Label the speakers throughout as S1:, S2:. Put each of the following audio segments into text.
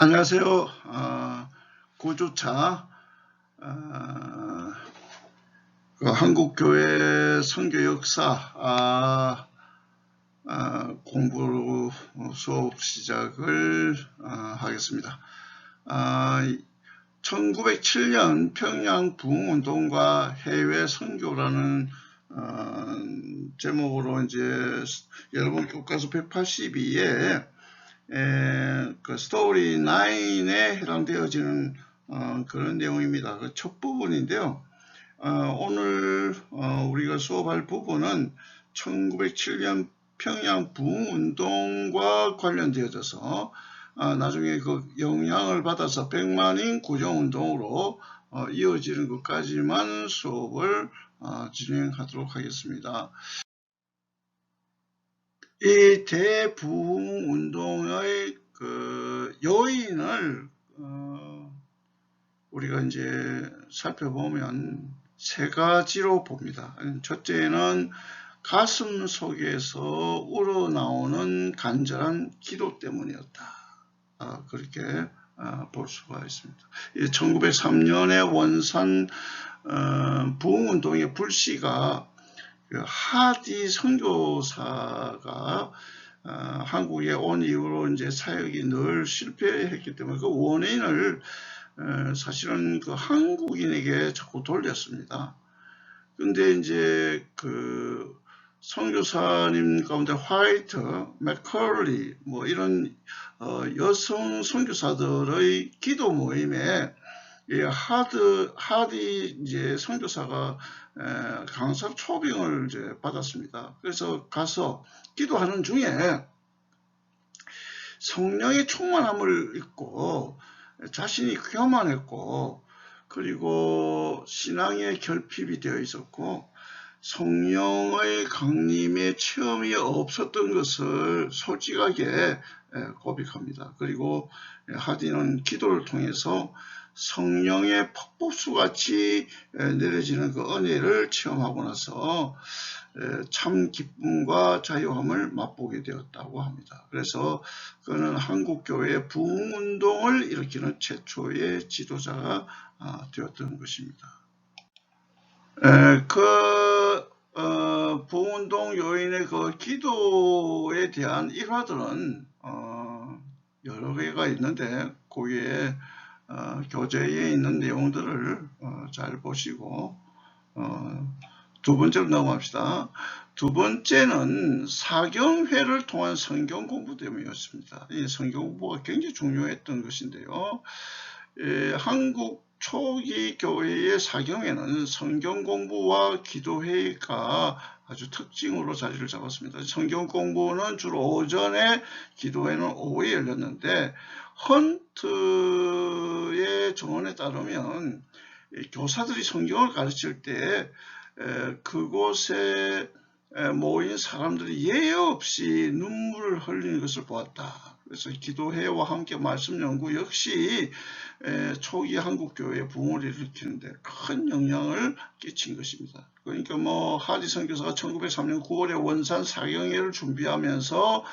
S1: 안녕하세요. 어, 고조차 어, 그 한국교회 선교 역사 아, 아, 공부 수업 시작을 아, 하겠습니다. 아, 1907년 평양 부흥운동과 해외 선교라는 어, 제목으로 이제 여러분 교과서 182에 에, 그 스토리 9에 해당되어지는 어, 그런 내용입니다. 그 첫 부분인데요. 어, 오늘 어, 우리가 수업할 부분은 1907년 평양 부흥운동과 관련되어져서 어, 나중에 그 영향을 받아서 백만인 구정운동으로 어, 이어지는 것까지만 수업을 어, 진행하도록 하겠습니다. 이 대부흥 운동의 그 요인을 어, 우리가 이제 살펴보면 세 가지로 봅니다. 첫째는 가슴 속에서 우러나오는 간절한 기도 때문이었다. 아, 그렇게 아, 볼 수가 있습니다. 1903년에 원산 어, 부흥운동의 불씨가 그 하디 선교사가 어, 한국에 온 이후로 이제 사역이 늘 실패했기 때문에 그 원인을 어, 사실은 그 한국인에게 자꾸 돌렸습니다. 근데 이제 그 선교사님 가운데 화이트, 맥컬리 뭐 이런 어, 여성 선교사들의 기도 모임에 이 하드 하디 이제 선교사가 에, 강사 초빙을 이제 받았습니다. 그래서 가서 기도하는 중에 성령의 충만함을 입고 자신이 교만했고 그리고 신앙의 결핍이 되어 있었고 성령의 강림의 체험이 없었던 것을 솔직하게 고백합니다. 그리고 하디는 기도를 통해서 성령의 폭포수 같이 내려지는 그 은혜를 체험하고 나서 참 기쁨과 자유함을 맛보게 되었다고 합니다. 그래서 그는 한국교회의 부흥운동을 일으키는 최초의 지도자가 아, 되었던 것입니다. 그 어, 부흥운동 요인의 그 기도에 대한 일화들은 어, 여러 개가 있는데 거기에 어, 교재에 있는 내용들을 어, 잘 보시고 어, 두 번째로 넘어갑시다. 두 번째는 사경회를 통한 성경 공부 때문이었습니다. 이 성경 공부가 굉장히 중요했던 것인데요. 예, 한국 초기 교회의 사경회는 성경 공부와 기도회가 아주 특징으로 자리를 잡았습니다. 성경 공부는 주로 오전에, 기도회는 오후에 열렸는데 헌트의 정언에 따르면 교사들이 성경을 가르칠 때 그곳에 모인 사람들이 예외 없이 눈물을 흘리는 것을 보았다. 그래서 기도회와 함께 말씀 연구 역시 초기 한국 교회의 부흥을 일으키는데 큰 영향을 끼친 것입니다. 그러니까 뭐 하지 선교사가 1903년 9월에 원산 사경회를 준비하면서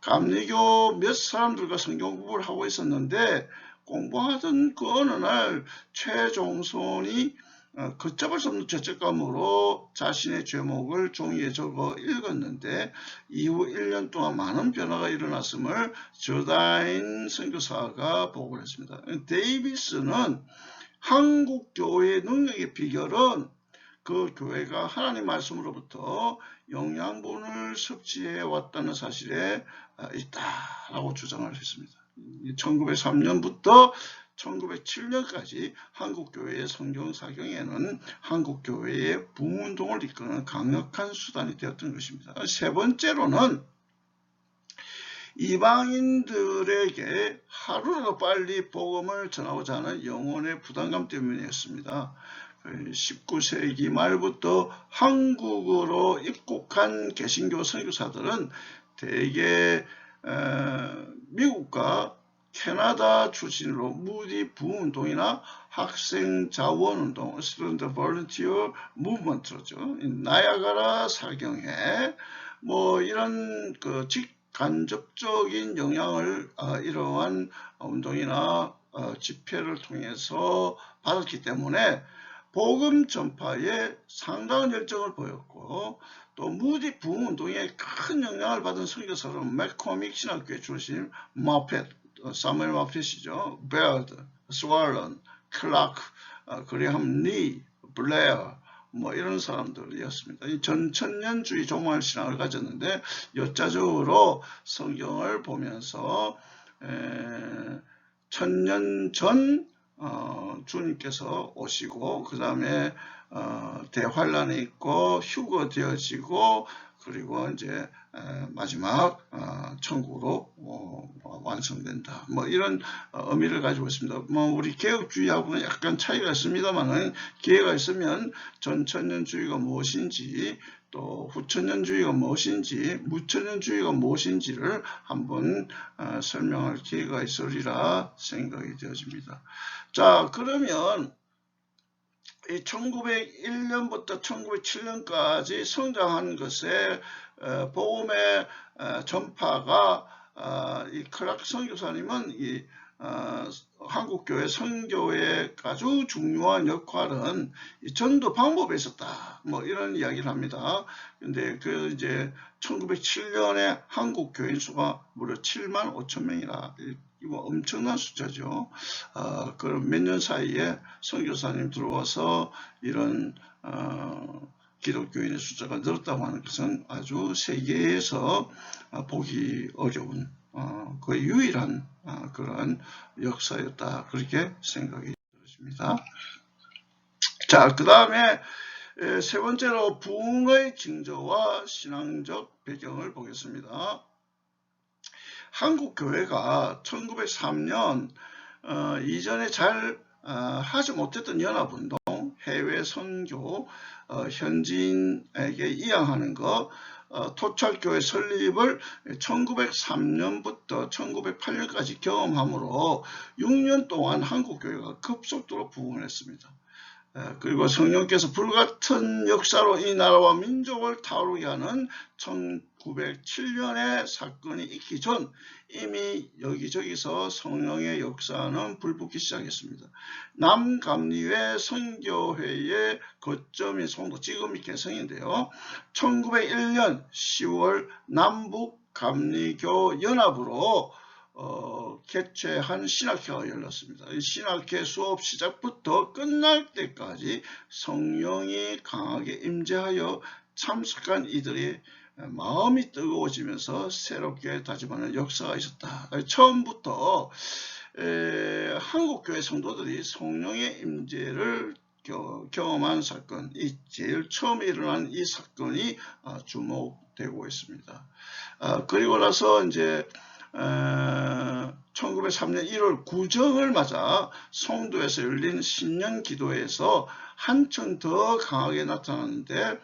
S1: 감리교 몇 사람들과 성경 공부를 하고 있었는데 공부하던 그 어느 날 최종손이 어, 걷잡을 수 없는 죄책감으로 자신의 죄목을 종이에 적어 읽었는데 이후 1년 동안 많은 변화가 일어났음을 저다인 선교사가 보고를 했습니다. 데이비스는 한국 교회의 능력의 비결은 그 교회가 하나님 말씀으로부터 영양분을 섭취해 왔다는 사실에 아, 있다라고 주장을 했습니다. 1903년부터 1907년까지 한국교회의 성경사경에는 한국교회의 부운동을 이끄는 강력한 수단이 되었던 것입니다. 세 번째로는 이방인들에게 하루라도 빨리 복음을 전하고자 하는 영혼의 부담감 때문이었습니다. 19세기 말부터 한국으로 입국한 개신교 선교사들은 대개 미국과 캐나다 출신으로 무디 부운동이나 학생 자원운동, Student Volunteer Movement죠. 나야가라 사경회, 뭐 이런 그 직, 간접적인 영향을 어, 이러한 운동이나 어, 집회를 통해서 받았기 때문에 복음 전파에 상당한 열정을 보였고 또 무디 부흥 운동에 큰 영향을 받은 선교사로 맥코믹 신학교의 출신 마펫, 어, 사무엘 마펫이죠. 베어드, 스왈런, 클라크, 어, 그리함 리, 블레어 뭐 이런 사람들이었습니다. 이 전천년주의 종말 신앙을 가졌는데 여자적으로 성경을 보면서 에, 천년 전 어, 주님께서 오시고 그 다음에 어, 대환란이 있고 휴거되어지고 그리고 이제 에, 마지막 어, 천국으로 어, 완성된다. 뭐 이런 어, 의미를 가지고 있습니다. 뭐 우리 개혁주의하고는 약간 차이가 있습니다만은 기회가 있으면 전천년주의가 무엇인지 또 후천년주의가 무엇인지 무천년주의가 무엇인지를 한번 어, 설명할 기회가 있으리라 생각이 되어집니다. 자 그러면 이 1901년부터 1907년까지 성장한 것에 어, 복음의 어, 전파가 어, 이 크락 선교사님은 이 어, 한국교회 선교의 아주 중요한 역할은 이 전도 방법에 있었다. 뭐 이런 이야기를 합니다. 근데 그 이제 1907년에 한국 교인 수가 무려 7만 5천 명이라 이거 엄청난 숫자죠. 어, 그럼 몇 년 사이에 선교사님 들어와서 이런 어, 기독교인의 숫자가 늘었다고 하는 것은 아주 세계에서 어, 보기 어려운 어, 거의 유일한 어, 그런 역사였다 그렇게 생각이 들었습니다. 자, 그 다음에 세 번째로 부흥의 징조와 신앙적 배경을 보겠습니다. 한국 교회가 1903년 어, 이전에 잘 어, 하지 못했던 연합운동, 해외 선교, 어, 현지인에게 이양하는 것, 어, 토착교회 설립을 1903년부터 1908년까지 경험함으로 6년 동안 한국교회가 급속도로 부흥을 했습니다. 그리고 성령께서 불같은 역사로 이 나라와 민족을 타오르게 하는 1907년의 사건이 있기 전 이미 여기저기서 성령의 역사는 불붙기 시작했습니다. 남감리회 선교회의 거점인 송도 지금이 개성인데요. 1901년 10월 남북 감리교 연합으로 어, 개최한 신학회가 열렸습니다. 신학회 수업 시작부터 끝날 때까지 성령이 강하게 임재하여 참석한 이들이 마음이 뜨거워지면서 새롭게 다짐하는 역사가 있었다. 처음부터 에, 한국교회 성도들이 성령의 임재를 경험한 사건, 이 제일 처음 일어난 이 사건이 아, 주목되고 있습니다. 아, 그리고 나서 이제 1903년 1월 구정을 맞아 송도에서 열린 신년 기도회에서 한층 더 강하게 나타났는데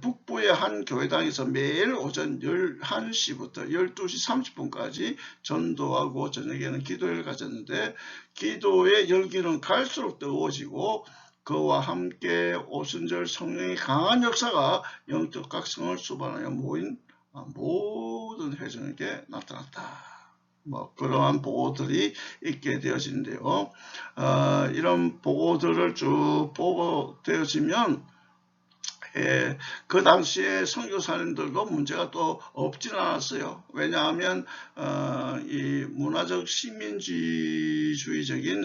S1: 북부의 한 교회당에서 매일 오전 11시부터 12시 30분까지 전도하고 저녁에는 기도회를 가졌는데 기도의 열기는 갈수록 뜨거워지고 그와 함께 오순절 성령의 강한 역사가 영적 각성을 수반하여 모인 아, 모든 회중에게 나타났다. 뭐 그러한 보고들이 있게 되어진대요. 어, 이런 보고들을 쭉 보고 되어지면 예, 그 당시에 선교사님들도 문제가 또 없지는 않았어요. 왜냐하면 어, 이 문화적 시민주의적인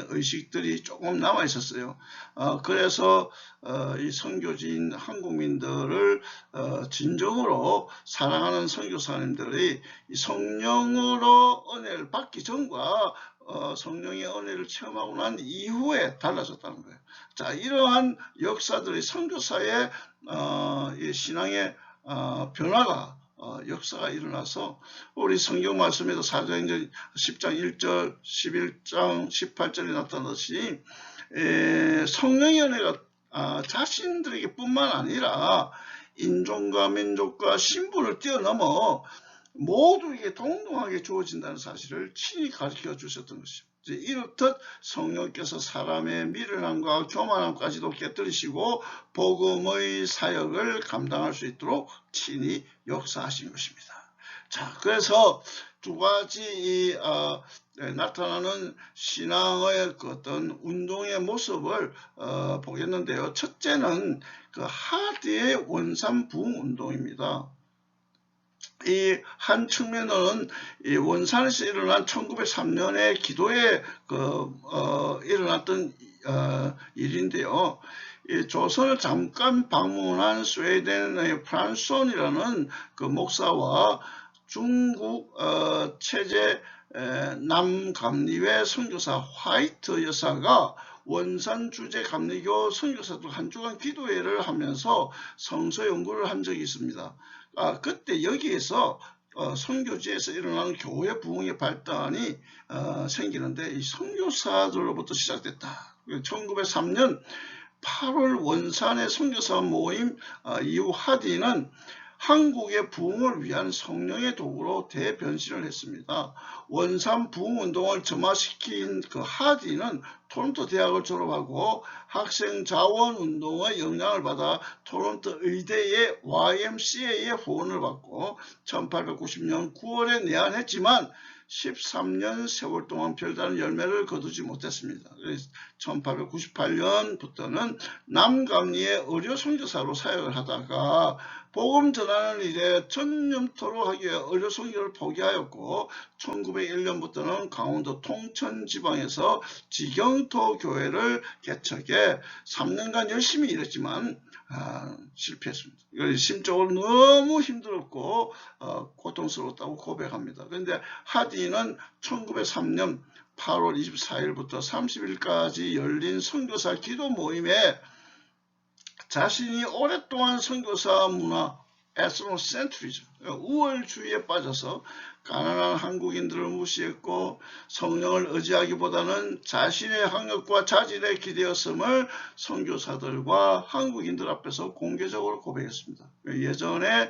S1: 의식들이 조금 남아 있었어요. 어, 그래서 어, 이 선교지인 한국민들을 어, 진정으로 사랑하는 선교사님들이 성령으로 은혜를 받기 전과 어, 성령의 은혜를 체험하고 난 이후에 달라졌다는 거예요. 자, 이러한 역사들이 선교사의 어, 이 신앙의 어, 변화가 어, 역사가 일어나서 우리 성경 말씀에도 사도행전 10장 1절, 11장 18절에 나타났듯이 에, 성령의 은혜가 아, 자신들에게 뿐만 아니라 인종과 민족과 신분을 뛰어넘어 모두에게 동등하게 주어진다는 사실을 친히 가르쳐 주셨던 것입니다. 이렇듯 성령께서 사람의 미련함과 교만함까지도 깨뜨리시고 복음의 사역을 감당할 수 있도록 친히 역사하신 것입니다. 자, 그래서 두 가지 이, 어, 에, 나타나는 신앙의 그 어떤 운동의 모습을 어, 보겠는데요. 첫째는 그 하드의 원산 부흥 운동입니다. 이 한 측면으로는 이 원산에서 일어난 1903년에 기도에 그 어, 일어났던 어, 일인데요. 이 조선을 잠깐 방문한 스웨덴의 프란손이라는 그 목사와 중국 어, 체제 에, 남감리회 선교사 화이트 여사가 원산 주재 감리교 선교사들 한 주간 기도회를 하면서 성서 연구를 한 적이 있습니다. 아, 그때 여기에서 어, 선교지에서 일어나는 교회 부흥의 발단이 어, 생기는데 이 선교사들로부터 시작됐다. 1903년 8월 원산의 선교사 모임 어, 이후 하디는 한국의 부흥을 위한 성령의 도구로 대변신을 했습니다. 원산 부흥 운동을 점화시킨 그 하디는 토론토 대학을 졸업하고 학생 자원 운동의 영향을 받아 토론토 의대의 YMCA의 후원을 받고 1890년 9월에 내한했지만 13년 세월 동안 별다른 열매를 거두지 못했습니다. 1898년부터는 남감리의 의료 선교사로 사역을 하다가 복음 전하는 일에 전념토로 하기 위해 의료 선교를 포기하였고 1901년부터는 강원도 통천 지방에서 지경토 교회를 개척해 3년간 열심히 일했지만 아, 실패했습니다. 심적으로 너무 힘들었고 어, 고통스러웠다고 고백합니다. 그런데 하디는 1903년 8월 24일부터 30일까지 열린 선교사 기도 모임에 자신이 오랫동안 선교사 문화 에스노센트리즘 우월주의에 빠져서 가난한 한국인들을 무시했고 성령을 의지하기보다는 자신의 학력과 자질에 기대었음을 선교사들과 한국인들 앞에서 공개적으로 고백했습니다. 예전에 에,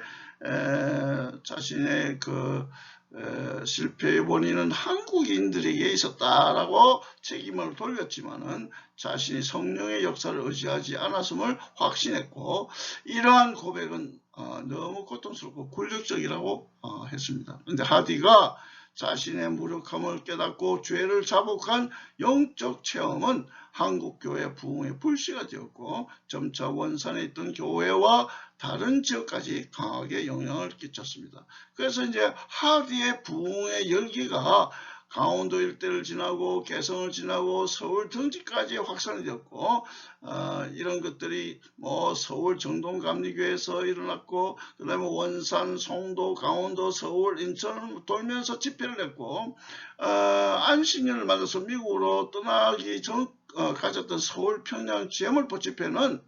S1: 자신의 그 에, 실패의 원인은 한국인들에게 있었다라고 책임을 돌렸지만은 자신이 성령의 역사를 의지하지 않았음을 확신했고 이러한 고백은 어, 너무 고통스럽고 굴욕적이라고 어, 했습니다. 그런데 하디가 자신의 무력함을 깨닫고 죄를 자복한 영적 체험은 한국교회 부흥의 불씨가 되었고 점차 원산에 있던 교회와 다른 지역까지 강하게 영향을 끼쳤습니다. 그래서 이제 하디의 부흥의 열기가 강원도 일대를 지나고 개성을 지나고 서울 등지까지 확산이 되었고 어, 이런 것들이 뭐 서울 정동 감리교에서 일어났고 그 다음에 원산, 송도, 강원도, 서울, 인천 돌면서 집회를 했고 어, 안식년을 맞아서 미국으로 떠나기 전 어, 가졌던 서울, 평양, GM을 집회는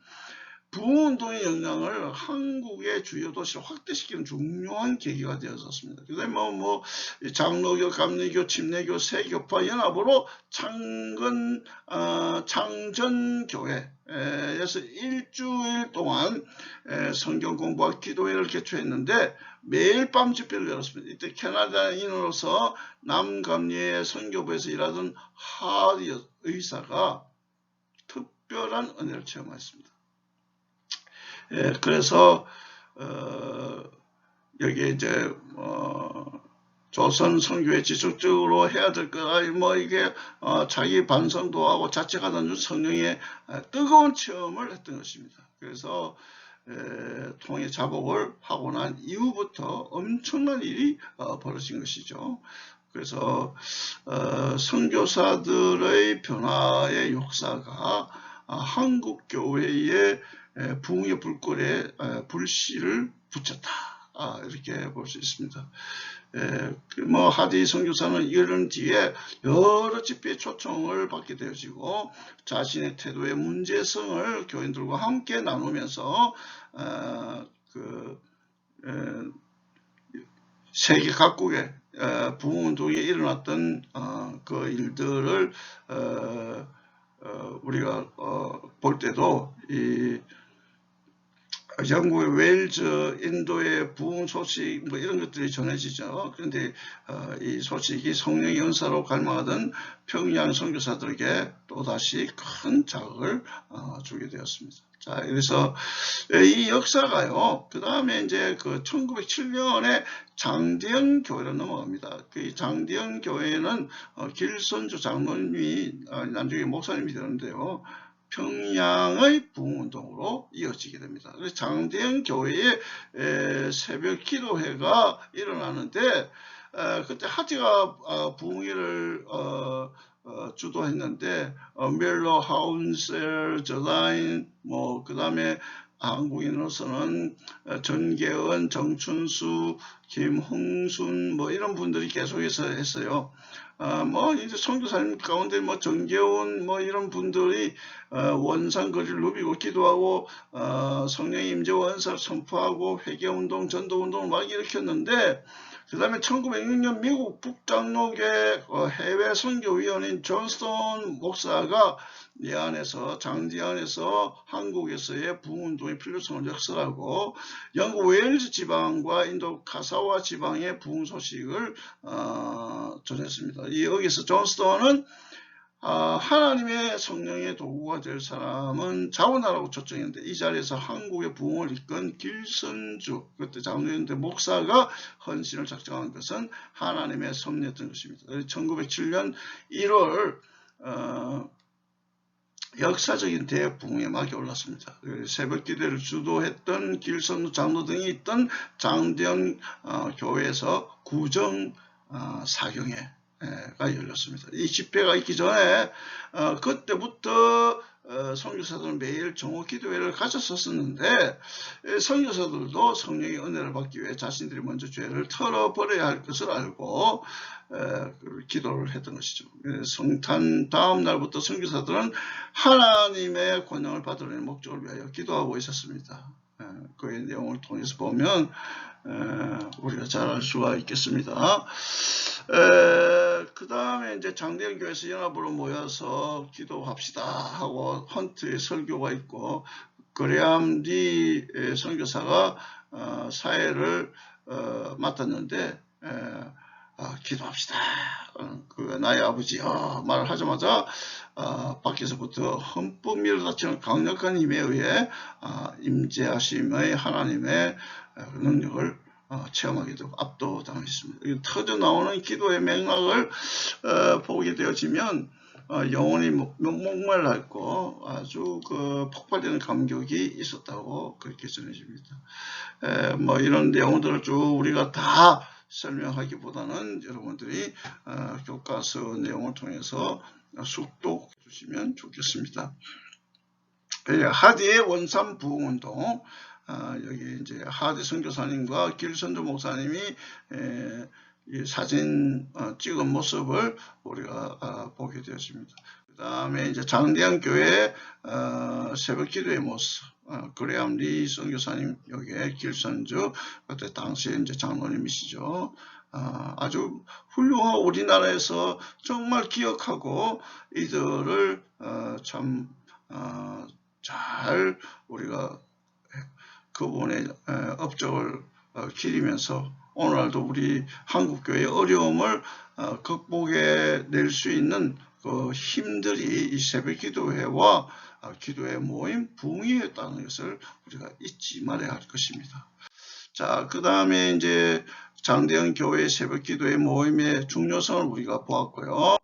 S1: 부흥운동의 영향을 한국의 주요 도시를 확대시키는 중요한 계기가 되었었습니다. 그 다음에 뭐, 뭐, 장로교, 감리교, 침례교, 세교파 연합으로 창건, 어, 창전교회에서 일주일 동안 에, 성경 공부와 기도회를 개최했는데 매일 밤 집회를 열었습니다. 이때 캐나다인으로서 남감리의 선교부에서 일하던 하리 의사가 특별한 은혜를 체험했습니다. 예, 그래서 어, 여기 이제 어, 조선 선교에 지속적으로 해야 될 거다. 뭐 이게 어, 자기 반성도 하고 자책하던 중 성령의 뜨거운 체험을 했던 것입니다. 그래서 에, 통해 자복을 하고 난 이후부터 엄청난 일이 어, 벌어진 것이죠. 그래서 어, 선교사들의 변화의 역사가 아, 한국 교회의 부흥의 불꽃에 불씨를 붙였다. 아, 이렇게 볼 수 있습니다. 그뭐 하디 선교사는 이런 뒤에 여러 집회 초청을 받게 되어지고 자신의 태도의 문제성을 교인들과 함께 나누면서 어, 그 세계 각국의 부흥운동에 일어났던 어, 그 일들을 어, 우리가 볼 때도 이 영국의 웨일즈, 인도의 부흥 소식 뭐 이런 것들이 전해지죠. 그런데 어, 이 소식이 성령의 은사로 갈망하던 평양 선교사들에게 또 다시 큰 자극을 어, 주게 되었습니다. 자, 그래서 이 역사가요. 그 다음에 이제 그 1907년에 장대현 교회로 넘어갑니다. 그 장대현 교회는 어, 길선주 장로님이 어, 나중에 목사님이 되는데요. 평양의 부흥운동으로 이어지게 됩니다. 장대현 교회의 에, 새벽 기도회가 일어나는데 에, 그때 하지가 어, 부흥회를 어, 어, 주도했는데 어, 멜로 하운셀 저다인 뭐 그 다음에 한국인으로서는 어, 전계은, 정춘수, 김홍순 뭐 이런 분들이 계속해서 했어요. 어, 뭐 이제 선교사님 가운데 뭐 정계훈 뭐 이런 분들이 어, 원상 거리를 누비고 기도하고 어, 성령의 임재 원사를 선포하고 회개운동, 전도운동을 막 일으켰는데 그 다음에 1906년 미국 북장로계 어, 해외 선교위원인 존스톤 목사가 이 안에서 장지 안에서 한국에서의 부흥운동의 필요성을 역설하고 영국 웨일즈 지방과 인도 카사와 지방의 부흥 소식을 어, 전했습니다. 이 여기서 존스톤은 아, 하나님의 성령의 도구가 될 사람은 자원하라고 초청했는데 이 자리에서 한국의 부흥을 이끈 길선주 그때 장로였는데 목사가 헌신을 작정한 것은 하나님의 섭리였던 것입니다. 1907년 1월 어, 역사적인 대부흥의 막이 올랐습니다. 그 새벽 기대를 주도했던 길선주 장로 등이 있던 장대현 어, 교회에서 구정 어, 사경회 가 열렸습니다. 이 집회가 있기 전에 어, 그때부터 어, 선교사들은 매일 정오 기도회를 가졌었는데 선교사들도 성령의 은혜를 받기 위해 자신들이 먼저 죄를 털어버려야 할 것을 알고 에, 기도를 했던 것이죠. 성탄 다음 날부터 선교사들은 하나님의 권능을 받으려는 목적을 위하여 기도하고 있었습니다. 에, 그의 내용을 통해서 보면 에, 우리가 잘 알 수가 있겠습니다. 그 다음에 이제 장대현 교회에서 연합으로 모여서 기도합시다 하고 헌트의 설교가 있고 그레암 리 선교사가 어, 사회를 어, 맡았는데 에, 어, 기도합시다. 어, 그 나의 아버지 어, 말을 하자마자 어, 밖에서부터 흠뻑 밀어닥치는 강력한 힘에 의해 어, 임재하심의 하나님의 능력을 어, 체험하게 되고 압도당했습니다. 터져 나오는 기도의 맥락을 어, 보게 되어지면 어, 영혼이 목말라 있고 아주 그 폭발되는 감격이 있었다고 그렇게 전해집니다. 에, 뭐 이런 내용들을 쭉 우리가 다 설명하기보다는 여러분들이 어, 교과서 내용을 통해서 숙독해 주시면 좋겠습니다. 예, 하디의 원산 부흥운동 아, 여기 이제 하디 선교사님과 길선조 목사님이 에, 이 사진 어, 찍은 모습을 우리가 어, 보게 되었습니다. 그 다음에 이제 장대한 교회 어, 새벽 기도의 모습, 어, 그레암 리 선교사님 여기에 길선주 그때 당시에 이제 장로님이시죠. 아, 아주 훌륭한 우리나라에서 정말 기억하고 이들을 어, 참잘 어, 우리가 그분의 업적을 어, 기리면서 오늘도 우리 한국교회의 어려움을 어, 극복해 낼 수 있는 그 힘들이 이 새벽 기도회와 어, 기도회 모임 붕이었다는 것을 우리가 잊지 말아야 할 것입니다. 자, 그 다음에 이제 장대현 교회 새벽 기도회 모임의 중요성을 우리가 보았고요.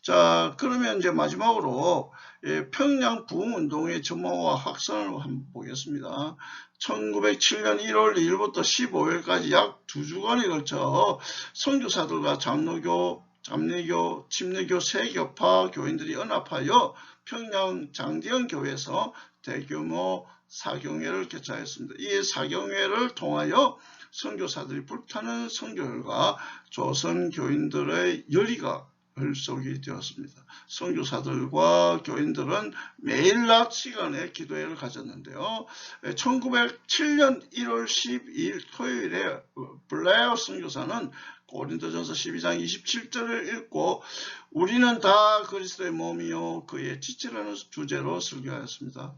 S1: 자, 그러면 이제 마지막으로 예, 평양 부흥운동의 전망과 확산을 한번 보겠습니다. 1907년 1월 2일부터 15일까지 약 두 주간에 걸쳐 선교사들과 장로교, 잠례교, 침례교 세교파 교인들이 연합하여 평양 장대현 교회에서 대규모 사경회를 개최하였습니다. 이 사경회를 통하여 선교사들이 불타는 선교율과 조선 교인들의 열의가 벌속이 되었습니다. 선교사들과 교인들은 매일 낮 시간에 기도회를 가졌는데요. 1907년 1월 12일 토요일에 블레어 선교사는 고린도전서 12장 27절을 읽고 우리는 다 그리스도의 몸이요 그의 지체라는 주제로 설교하였습니다.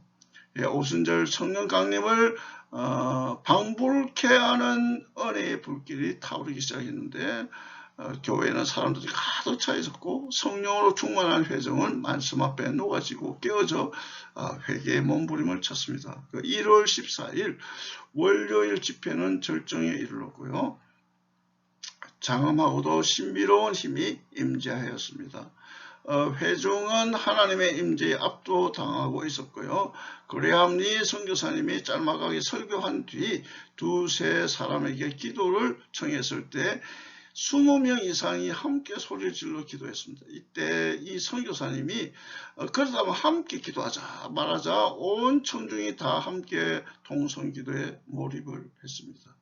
S1: 예, 오순절 성령 강림을 어, 방불케 하는 은혜의 불길이 타오르기 시작했는데 어, 교회는 사람들이 가득 차 있었고 성령으로 충만한 회정은 말씀 앞에 녹아지고 깨어져 어, 회개의 몸부림을 쳤습니다. 그 1월 14일 월요일 집회는 절정에 이르렀고요. 장엄하고도 신비로운 힘이 임재하였습니다. 어, 회중은 하나님의 임재에 압도당하고 있었고요. 그레함리 선교사님이 짤막하게 설교한 뒤 두세 사람에게 기도를 청했을 때 20명 이상이 함께 소리를 질러 기도했습니다. 이때 이 선교사님이 어, 그러다면 함께 기도하자 말하자 온 청중이 다 함께 동성기도에 몰입을 했습니다.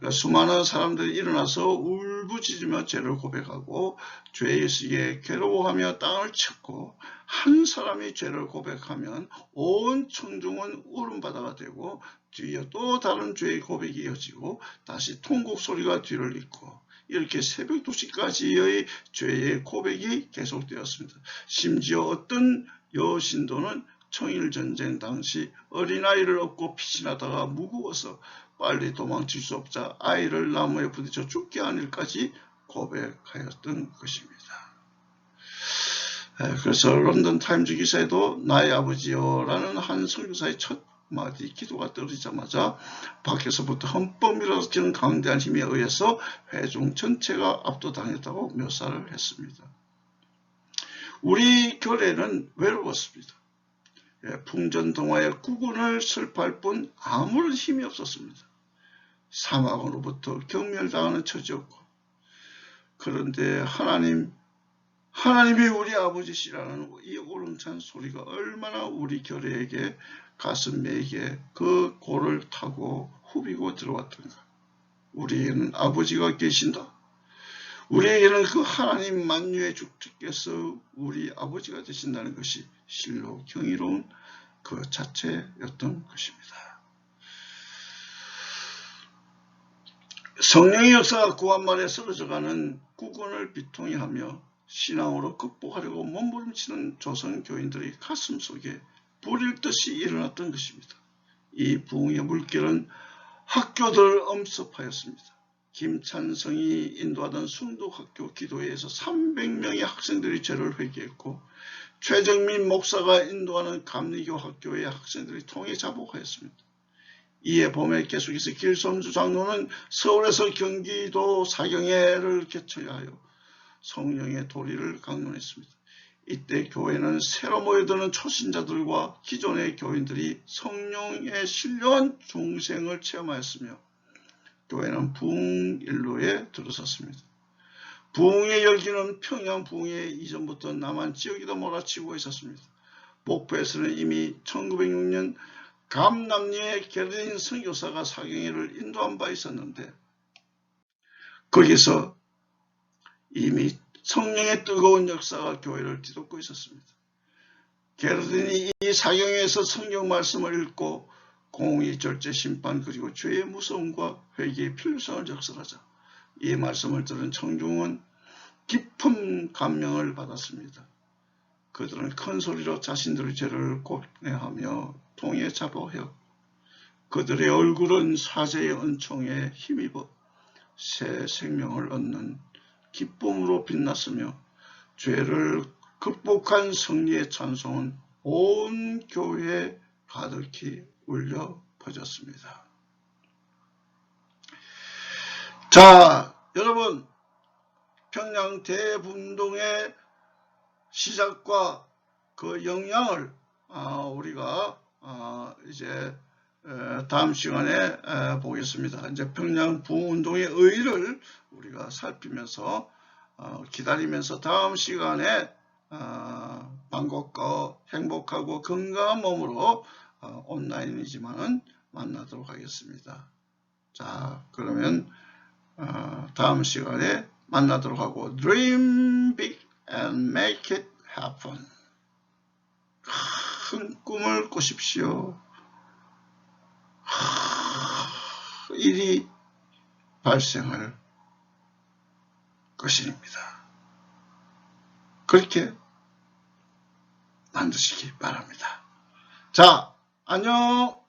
S1: 그 수많은 사람들이 일어나서 울부짖으며 죄를 고백하고 죄의식에 괴로워하며 땅을 쳤고 한 사람이 죄를 고백하면 온 청중은 울음바다가 되고 뒤에 또 다른 죄의 고백이 이어지고 다시 통곡 소리가 뒤를 잇고 이렇게 새벽 2시까지의 죄의 고백이 계속되었습니다. 심지어 어떤 여신도는 청일전쟁 당시 어린아이를 업고 피신하다가 무거워서 빨리 도망칠 수 없자 아이를 나무에 부딪혀 죽게 한 일까지 고백하였던 것입니다. 그래서 런던 타임즈 기사에도 나의 아버지여라는 한 선교사의 첫 마디 기도가 떨어지자마자 밖에서부터 밀어지는 강대한 힘에 의해서 회중 전체가 압도당했다고 묘사를 했습니다. 우리 교례는 외로웠습니다. 예, 풍전동화의 구군을 슬퍼할 뿐 아무런 힘이 없었습니다. 사막으로부터 경멸당하는 처지였고 그런데 하나님 하나님이 우리 아버지시라는 이 오름찬 소리가 얼마나 우리 결의에게 가슴에게 그 골을 타고 후비고 들어왔던가. 우리에게는 아버지가 계신다. 우리에게는 그 하나님 만유의 주께서 우리 아버지가 되신다는 것이 실로 경이로운 그 자체였던 것입니다. 성령의 역사가 구한말에 쓰러져가는 구건을 비통히 하며 신앙으로 극복하려고 몸부림치는 조선 교인들의 가슴 속에 불일 듯이 일어났던 것입니다. 이 부흥의 물결은 학교들을 엄습하였습니다. 김찬성이 인도하던 순독학교 기도회에서 300명의 학생들이 죄를 회개했고 최정민 목사가 인도하는 감리교 학교의 학생들이 통해 자복하였습니다. 이에 봄에 계속해서 길섬주 장로는 서울에서 경기도 사경회를 개최하여 성령의 도리를 강론했습니다. 이때 교회는 새로 모여드는 초신자들과 기존의 교인들이 성령의 신령한 중생을 체험하였으며 교회는 부흥일로에 들어섰습니다. 부흥의 열기는 평양 부흥회 이전부터 남한 지역에도 몰아치고 있었습니다. 목포에서는 이미 1906년 감남리의 게르딘 선교사가 사경회를 인도한 바 있었는데 거기서 이미 성령의 뜨거운 역사가 교회를 뒤덮고 있었습니다. 게르딘이 이 사경회에서 성경 말씀을 읽고 공의 절제 심판 그리고 죄의 무서움과 회개의 필요성을 적설하자 이 말씀을 들은 청중은 깊은 감명을 받았습니다. 그들은 큰 소리로 자신들의 죄를 고뇌하며 통에 잡아하여 그들의 얼굴은 사제의 은총에 힘입어 새 생명을 얻는 기쁨으로 빛났으며 죄를 극복한 승리의 찬송은 온 교회에 가득히 울려 퍼졌습니다. 자, 여러분, 평양 대분동의 시작과 그 영향을 아, 우리가 아, 이제 다음 시간에 보겠습니다. 이제 평양 부운동의 의의를 우리가 살피면서 어, 기다리면서 다음 시간에 어, 반갑고 행복하고 건강한 몸으로 어, 온라인이지만 만나도록 하겠습니다. 자 그러면 다음 시간에 만나도록 하고 Dream big and make it happen. 큰 꿈을 꾸십시오. 일이 발생할 것입니다. 그렇게 만드시기 바랍니다. 자, 안녕.